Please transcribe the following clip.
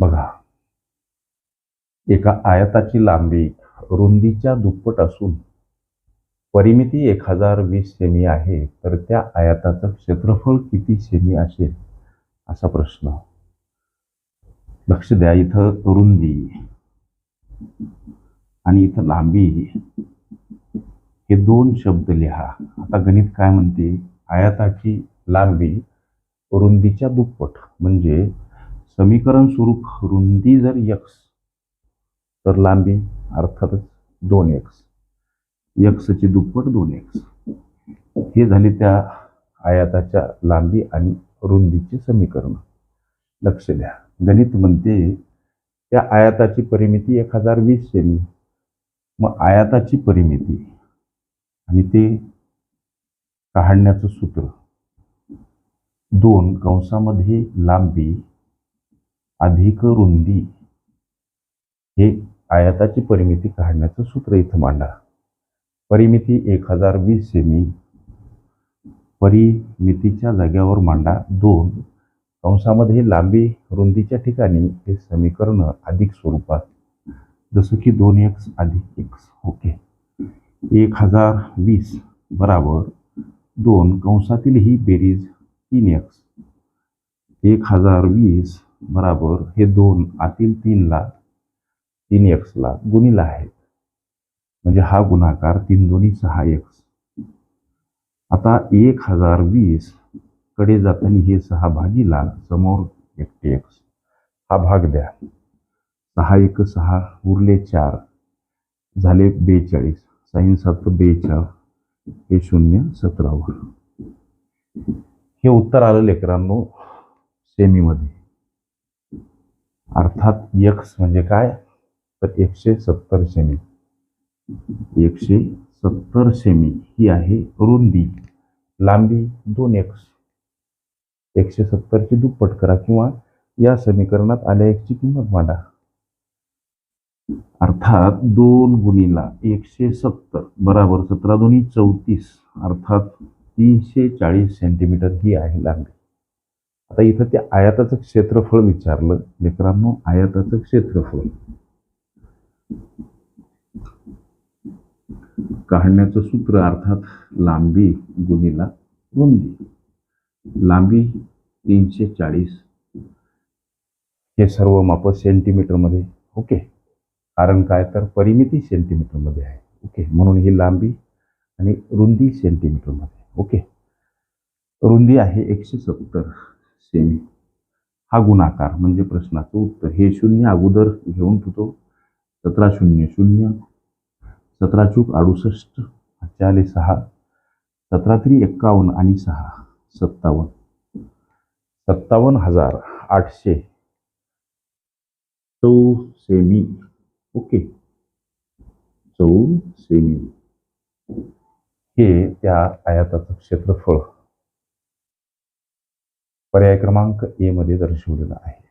बघा. एका आयताची लांबी रुंदीच्या दुप्पट असून परिमिती एक हजार वीस सेमी आहे तर त्या आयाताचं क्षेत्रफळ किती सेमी असेल? असा प्रश्न. लक्ष द्या इथं रुंदी आणि इथं लांबी. हे दोन शब्द लिहा. आता गणित काय म्हणते? आयताची लांबी रुंदीच्या दुप्पट म्हणजे समीकरण स्वरूप रुंदी जर यक्स तर लांबी अर्थातच दोन एक्स यक्सची दुप्पट दोन एक्स हे झाले त्या आयाताच्या लांबी आणि रुंदीचे समीकरण. लक्ष द्या. गणित म्हणते त्या आयाताची परिमिती एक हजार वीस सेमी. मग आयाताची परिमिती आणि ते काढण्याचं सूत्र. दोन कंसामध्ये लांबी अधिक रुंदी हे आयताची परिमिती काढण्याचं सूत्र इथं मांडा. परिमिती एक हजार वीस सेमी परिमितीच्या जाग्यावर मांडा दोन. कंसामध्ये लांबी रुंदीच्या ठिकाणी हे समीकरण अधिक स्वरूपात. जसं की दोन एक्स अधिक एक्स ओके. एक हजार वीस बराबर दोन. कंसातील ही बेरीज तीन एक्स एक हजार वीस बराबर हे दोन आतील तीनला तीन एक्सला गुणीला आहेत. म्हणजे हा गुणाकार तीन दोन्ही सहा एक्स आता एक हजार वीसकडे जाताना हे सहा भागीला समोर एकटे एक्स हा भाग द्या. सहा एक सहा उरले चार झाले बेचाळीस. साईन सात बेचाळ हे शून्य सतरावर हे उत्तर आलं लेकरांनो सेमीमध्ये. अर्थात यक्स म्हणजे काय? तर एकशे सत्तर सेमी एकशे सत्तर सेमी ही आहे रुंदी. लांबी दोन एक्स एकशे सत्तरची दुप्पट करा किंवा या समीकरणात आल्या एकची किंमत मांडा. अर्थात दोन गुणीला एकशे सत्तर बराबर सतरा दोन्ही चौतीस. अर्थात तीनशे चाळीस सेंटीमीटर ही आहे लांबी. आता इथं त्या आयाताचं क्षेत्रफळ विचारलं. लेकरांनो आयाताचं क्षेत्रफळ. काढण्याचं सूत्र अर्थात लांबी गुणीला रुंदी. लांबी तीनशे चाळीस. हे सर्व माप सेंटीमीटरमध्ये ओके. कारण काय? तर परिमिती सेंटीमीटरमध्ये आहे ओके. म्हणून ही लांबी आणि रुंदी सेंटीमीटरमध्ये ओके. रुंदी आहे एकशे सत्तर. सेमी. हा गुणाकार म्हणजे प्रश्नाचं उत्तर. हे शून्य अगोदर घेऊन ठेवतो सतरा शून्य शून्य. सतरा चूक अडुसष्ट. चाले सहा. सतरा तरी एक्कावन्न आणि सहा. सत्तावन्न. सत्तावन्न हजार आठशे. चौ सेमी. ओके. चौ सेमी. हे त्या आयाताचं क्षेत्रफळ. पर्याय क्रमांक ए मध्ये दर्शवलेला आहे.